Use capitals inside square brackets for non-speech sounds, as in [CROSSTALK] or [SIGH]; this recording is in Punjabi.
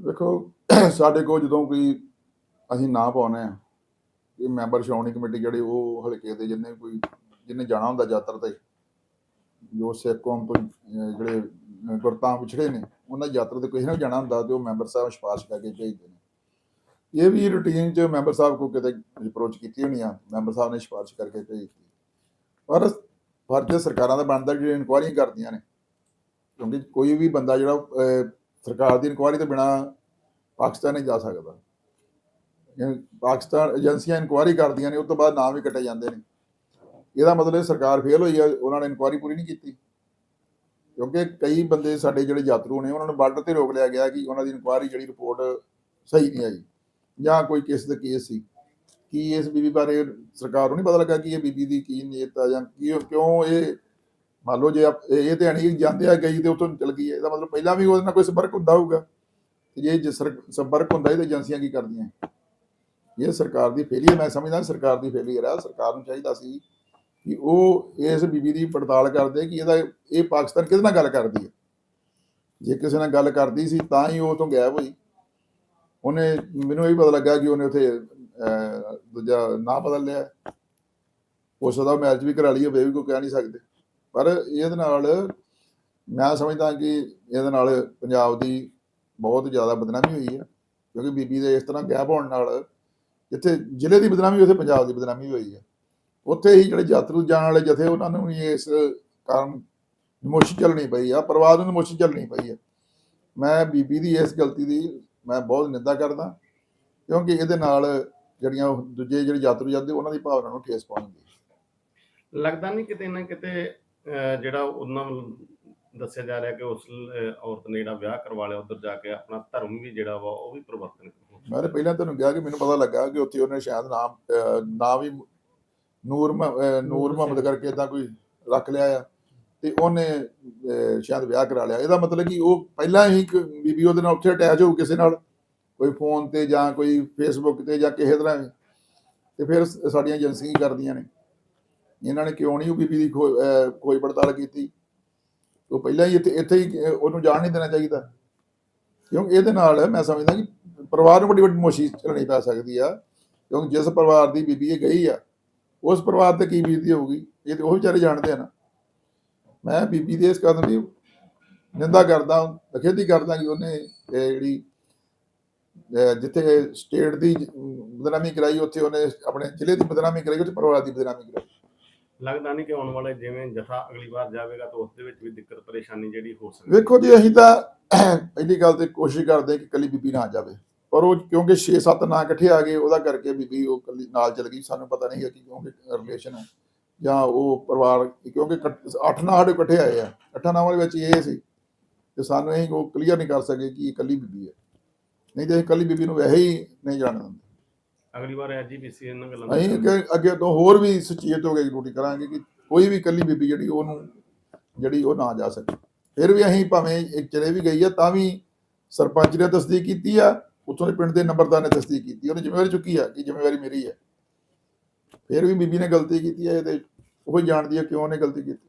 ਦੇਖੋ, [CLEARS THROAT] ਸਾਡੇ ਕੋਲ ਜਦੋਂ ਕੋਈ ਅਸੀਂ ਨਾ ਪਾਉਂਦੇ ਆ ਇਹ ਮੈਂਬਰ ਸ਼੍ਰੋਮਣੀ ਕਮੇਟੀ ਜਿਹੜੇ ਉਹ ਹਲਕੇ ਦੇ ਜਿੰਨੇ ਕੋਈ, ਜਿੰਨੇ ਜਾਣਾ ਹੁੰਦਾ ਯਾਤਰਾ ਤੇ, ਜੋ ਸਿੱਖ ਕੌਮ ਤੋਂ ਜਿਹੜੇ ਗੁਰਤਾਂ ਪਿਛੜੇ ਨੇ, ਉਹਨਾਂ ਯਾਤਰਾ ਤੇ ਕਿਸੇ ਨਾ ਜਾਣਾ ਹੁੰਦਾ ਤੇ ਉਹ ਮੈਂਬਰ ਸਾਹਿਬ ਸਿਫਾਰਿਸ਼ ਕਰਕੇ ਭੇਜਦੇ ਨੇ। ਇਹ ਵੀ ਰੂਟੀਨ ਚ ਮੈਂਬਰ ਸਾਹਿਬ ਕੋ ਕਿਤੇ ਅਪਰੋਚ ਕੀਤੀ ਹੋਣੀ ਆ, ਮੈਂਬਰ ਸਾਹਿਬ ਨੇ ਸਿਫਾਰਿਸ਼ ਕਰਕੇ ਭੇਜਤੀ ਪਰ ਫਰਜ਼ ਸਰਕਾਰਾਂ ਦਾ ਬਣਦਾ ਜਿਹੜੇ ਇਨਕੁਆਇਰੀ ਕਰਦੀਆਂ ਨੇ, ਕਿਉਂਕਿ ਕੋਈ ਵੀ ਬੰਦਾ ਜਿਹੜਾ ਸਰਕਾਰ ਦੀ ਇਨਕੁਆਇਰੀ ਤੋਂ ਬਿਨਾ ਪਾਕਿਸਤਾਨ ਨਹੀਂ ਜਾ ਸਕਦਾ। ਪਾਕਿਸਤਾਨ ਏਜੰਸੀਆਂ ਇਨਕੁਆਇਰੀ ਕਰਦੀਆਂ ਨੇ ਉਸ ਤੋਂ ਬਾਅਦ ਨਾਮ ਵੀ ਕੱਟੇ ਜਾਂਦੇ ਨੇ। ਇਹਦਾ ਮਤਲਬ ਇਹ ਸਰਕਾਰ ਫੇਲ ਹੋਈ ਹੈ ਉਹਨਾਂ ਨੇ ਇਨਕੁਆਇਰੀ ਪੂਰੀ ਨਹੀਂ ਕੀਤੀ। ਕਿਉਂਕਿ ਕਈ ਬੰਦੇ ਸਾਡੇ ਜਿਹੜੇ ਯਾਤਰੂ ਨੇ, ਉਹਨਾਂ ਨੂੰ ਬਾਰਡਰ ਤੇ ਰੋਕ ਲਿਆ ਗਿਆ ਕਿ ਉਹਨਾਂ ਦੀ ਇਨਕੁਆਇਰੀ ਜਿਹੜੀ ਰਿਪੋਰਟ ਸਹੀ ਨਹੀਂ ਆਈ। ਜਾਂ ਕੋਈ ਕਿਸ ਦਾ ਕੇਸ ਸੀ। ਕੀ ਇਸ ਬੀਬੀ ਬਾਰੇ ਸਰਕਾਰ ਨੂੰ ਨਹੀਂ ਪਤਾ ਲੱਗਾ ਕਿ ਇਹ ਬੀਬੀ ਦੀ ਕੀ ਨੀਅਤ ਆ ਜਾਂ ਕੀ ਕਿਉਂ ਇਹ ਮੰਨ ਲਓ ਜੇ ਆਪ- ਇਹ ਇਹ ਤੇ ਨਹੀਂ ਜਾਂਦੇ ਆ ਗਈ ਤੇ ਉਤੋਂ ਚਲ ਗਈ ਹੈ, ਇਹਦਾ ਮਤਲਬ ਪਹਿਲਾਂ ਵੀ ਉਹਦੇ ਨਾਲ ਕੋਈ ਸੰਪਰਕ ਹੁੰਦਾ ਹੋਊਗਾ। ਤੇ ਜੇ ਜੇ ਸਰ- ਸੰਪਰਕ ਹੁੰਦਾ ਇਹ ਤਾਂ ਏਜੰਸੀਆਂ ਕੀ ਕਰਦੀਆਂ? ਇਹ ਸਰਕਾਰ ਦੀ ਫੇਲੀਅਰ ਮੈਂ ਸਮਝਦਾ ਸਰਕਾਰ ਦੀ ਫੇਲੀਅਰ ਆ, ਸਰਕਾਰ ਨੂੰ ਚਾਹੀਦਾ ਸੀ ਕਿ ਉਹ ਇਸ ਬੀਬੀ ਦੀ ਪੜਤਾਲ ਕਰਦੇ ਕਿ ਇਹਦਾ ਇਹ ਪਾਕਿਸਤਾਨ ਕਿਹਦੇ ਨਾਲ ਗੱਲ ਕਰਦੀ ਹੈ। ਜੇ ਕਿਸੇ ਨਾਲ ਗੱਲ ਕਰਦੀ ਸੀ ਤਾਂ ਹੀ ਉਹ ਤੋਂ ਗਾਇਬ ਹੋਈ। ਉਹਨੇ ਮੈਨੂੰ ਇਹ ਪਤਾ ਲੱਗਾ ਕਿ ਉਹਨੇ ਉਥੇ ਦੂਜਾ ਨਾਂ ਬਦਲ ਲਿਆ। ਉਸ ਦਾ ਮੈਰਿਜ ਵੀ ਕਰਾ ਲਈ ਹੋਵੇ ਵੀ ਕੋਈ ਕਹਿ ਨਹੀਂ ਸਕਦੇ। ਪਰ ਇਹਦੇ ਨਾਲ ਮੈਂ ਸਮਝਦਾ ਕਿ ਇਹਦੇ ਨਾਲ ਪੰਜਾਬ ਦੀ ਬਹੁਤ ਜ਼ਿਆਦਾ ਬਦਨਾਮੀ ਹੋਈ ਹੈ, ਕਿਉਂਕਿ ਬੀਬੀ ਦੇ ਇਸ ਤਰ੍ਹਾਂ ਗੈਪ ਹੋਣ ਨਾਲ ਜਿੱਥੇ ਜ਼ਿਲ੍ਹੇ ਦੀ ਬਦਨਾਮੀ, ਉੱਥੇ ਪੰਜਾਬ ਦੀ ਬਦਨਾਮੀ ਹੋਈ ਹੈ। ਉੱਥੇ ਹੀ ਜਿਹੜੇ ਯਾਤਰੂ ਜਾਣ ਵਾਲੇ ਜਥੇ, ਉਹਨਾਂ ਨੂੰ ਵੀ ਇਸ ਕਾਰਨ ਨਮੋਸ਼ੀ ਚੱਲਣੀ ਪਈ ਆ, ਪਰਿਵਾਰ ਨੂੰ ਨਮੋਸ਼ੀ ਚੱਲਣੀ ਪਈ ਹੈ ਮੈਂ ਬੀਬੀ ਦੀ ਇਸ ਗਲਤੀ ਦੀ ਮੈਂ ਬਹੁਤ ਨਿੰਦਾ ਕਰਦਾ, ਕਿਉਂਕਿ ਇਹਦੇ ਨਾਲ ਜਿਹੜੀਆਂ ਦੂਜੇ ਜਿਹੜੇ ਯਾਤਰੂ ਜਾਂਦੇ, ਉਹਨਾਂ ਦੀ ਭਾਵਨਾ ਨੂੰ ਠੇਸ ਪਹੁੰਚਦੀ ਲੱਗਦਾ ਨਹੀਂ ਕਿਤੇ ਨਾ ਕਿਤੇ ਜਿਹੜਾ ਉਹਨਾਂ ਵੱਲ ਦੱਸਿਆ ਜਾ ਰਿਹਾ ਕਿ ਉਸ ਔਰਤ ਨੇ ਜਿਹੜਾ ਵਿਆਹ ਕਰਵਾ ਲਿਆ ਉਧਰ ਜਾ ਕੇ ਆਪਣਾ ਧਰਮ ਵੀ ਜਿਹੜਾ ਵਾ ਉਹ ਵੀ ਪਰਿਵਰਤਨ ਮੈਂ ਪਹਿਲਾਂ ਤੁਹਾਨੂੰ ਕਿਹਾ ਕਿ ਮੈਨੂੰ ਪਤਾ ਲੱਗਾ ਕਿ ਉੱਥੇ ਉਹਨੇ ਸ਼ਾਇਦ ਨਾਮ ਅਹ, ਵੀ ਨੂਰ ਨੂਰ ਮੁਹੰਮਦ ਕਰਕੇ ਇਦਾਂ ਕੋਈ ਰੱਖ ਲਿਆ ਆ ਤੇ ਉਹਨੇ ਸ਼ਾਇਦ ਵਿਆਹ ਕਰਾ ਲਿਆ। ਇਹਦਾ ਮਤਲਬ ਕਿ ਉਹ ਪਹਿਲਾਂ ਹੀ ਬੀਬੀ ਉਹਦੇ ਨਾਲ ਉੱਥੇ ਅਟੈਚ ਹੋਊ ਕਿਸੇ ਨਾਲ ਕੋਈ ਫੋਨ ਤੇ ਜਾਂ ਕੋਈ ਫੇਸਬੁੱਕ ਤੇ ਜਾਂ ਕਿਸੇ ਤਰ੍ਹਾਂ ਤੇ ਫਿਰ ਸਾਡੀਆਂ ਏਜੰਸੀਆਂ ਕੀ ਕਰਦੀਆਂ ਨੇ। ਇਹਨਾਂ ਨੇ ਕਿਉਂ ਨਹੀਂ ਉਹ ਬੀਬੀ ਦੀ ਖੋ- ਖੋਜ ਪੜਤਾਲ ਕੀਤੀ? ਉਹ ਪਹਿਲਾਂ ਹੀ ਇੱਥੇ ਇੱਥੇ ਹੀ ਉਹਨੂੰ ਜਾਣ ਨਹੀਂ ਦੇਣਾ ਚਾਹੀਦਾ। ਕਿਉਂਕਿ ਇਹਦੇ ਨਾਲ ਮੈਂ ਸਮਝਦਾ ਕਿ ਪਰਿਵਾਰ ਨੂੰ ਬੜੀ ਵੱਡੀ ਮੁਸ਼ੀ ਝੱਲਣੀ ਪੈ ਸਕਦੀ ਆ। ਕਿਉਂਕਿ ਜਿਸ ਪਰਿਵਾਰ ਦੀ ਬੀਬੀ ਇਹ ਗਈ ਆ, ਉਸ ਪਰਿਵਾਰ ਤੇ ਕੀ ਬੀਤਦੀ ਹੋਊਗੀ? ਇਹ ਤੇ ਉਹ ਵਿਚਾਰੇ ਜਾਣਦੇ ਆ ਨਾ। ਮੈਂ ਬੀਬੀ ਦੇ ਇਸ ਕਦਮ ਦੀ ਨਿੰਦਾ ਕਰਦਾ ਬਖੇਦੀ ਕਰਦਾ ਕਿ ਉਹਨੇ ਜਿਹੜੀ ਜਿੱਥੇ ਸਟੇਟ ਦੀ ਬਦਨਾਮੀ ਕਰਾਈ, ਉੱਥੇ ਉਹਨੇ ਆਪਣੇ ਜ਼ਿਲ੍ਹੇ ਦੀ ਬਦਨਾਮੀ ਕਰਾਈ, ਉੱਥੇ ਪਰਿਵਾਰ ਦੀ ਬਦਨਾਮੀ ਕਰਾਈ। ਲੱਗਦਾ ਨਹੀਂ ਕਿ ਆਉਣ ਵਾਲੇ ਜਿਵੇਂ ਜਥਾ ਅਗਲੀ ਵਾਰ ਜਾਵੇਗਾ ਤਾਂ ਉਸ ਦੇ ਵਿੱਚ ਵੀ ਦਿੱਕਤ ਪਰੇਸ਼ਾਨੀ ਜਿਹੜੀ ਹੋ ਸਕਦੀ ਵੇਖੋ ਜੀ, ਅਸੀਂ ਤਾਂ ਪਹਿਲੀ ਗੱਲ ਤੇ ਕੋਸ਼ਿਸ਼ ਕਰਦੇ ਕਿ ਕੱਲੀ ਬੀਬੀ ਨਾ ਜਾਵੇ। ਪਰ ਉਹ ਕਿਉਂਕਿ 6-7 ਨਾਂ ਇਕੱਠੇ ਆ ਗਏ, ਉਹਦਾ ਕਰਕੇ ਬੀਬੀ ਉਹ ਕੱਲੀ ਨਾਲ ਚਲ ਗਈ। ਸਾਨੂੰ ਪਤਾ ਨਹੀਂ ਹੈ ਕਿ ਕਿਉਂਕਿ ਰਿਲੇਸ਼ਨ ਹੈ ਜਾਂ ਉਹ ਪਰਿਵਾਰ, ਕਿਉਂਕਿ 8 ਨਾਂ ਸਾਡੇ ਇਕੱਠੇ ਆਏ ਆ। ਅੱਠਾਂ ਨਾਵਾਂ ਦੇ ਵਿੱਚ ਇਹ ਸੀ ਤੇ ਸਾਨੂੰ ਇਹ ਉਹ ਕਲੀਅਰ ਨਹੀਂ ਕਰ ਸਕੇ ਕਿ ਇਹ ਕੱਲੀ ਬੀਬੀ ਹੈ। ਨਹੀਂ ਤੇ ਅਸੀਂ ਕੱਲੀ ਬੀਬੀ ਨੂੰ ਵੈਸੇ ਹੀ ਨਹੀਂ ਜਾਣ ਦਿੰਦੇ। ਅਗਲੀ ਵਾਰ ਐਜੀਪੀਸੀ ਇਹਨਾਂ ਗੱਲਾਂ ਦਾ ਅਸੀਂ ਅੱਗੇ ਅੱਗੇ ਤੋਂ ਹੋਰ ਵੀ ਸੁਚੇਤ ਹੋ ਕੇ ਡਿਊਟੀ ਕਰਾਂਗੇ ਕਿ ਕੋਈ ਵੀ ਕੱਲੀ ਬੀਬੀ ਜਿਹੜੀ ਉਹਨੂੰ ਜਿਹੜੀ ਉਹ ਨਾ ਜਾ ਸਕੇ। ਫਿਰ ਵੀ ਅਸੀਂ ਭਾਵੇਂ ਇੱਕ ਚਲੇ ਵੀ ਗਈ ਆ ਤਾਂ ਵੀ ਸਰਪੰਚ ਨੇ ਤਸਦੀਕ ਕੀਤੀ ਆ ਉੱਥੋਂ ਦੇ ਪਿੰਡ ਦੇ ਨੰਬਰਦਾਰ ਨੇ ਤਸਦੀਕ ਕੀਤੀ ਉਹਨੇ ਜ਼ਿੰਮੇਵਾਰੀ ਚੁੱਕੀ ਆ ਕਿ ਜ਼ਿੰਮੇਵਾਰੀ ਮੇਰੀ ਹੈ ਫਿਰ ਵੀ ਬੀਬੀ ਨੇ ਗਲਤੀ ਕੀਤੀ ਹੈ ਤੇ ਉਹ ਜਾਣਦੀ ਹੈ ਕਿਉਂ ਉਹਨੇ ਗਲਤੀ ਕੀਤੀ।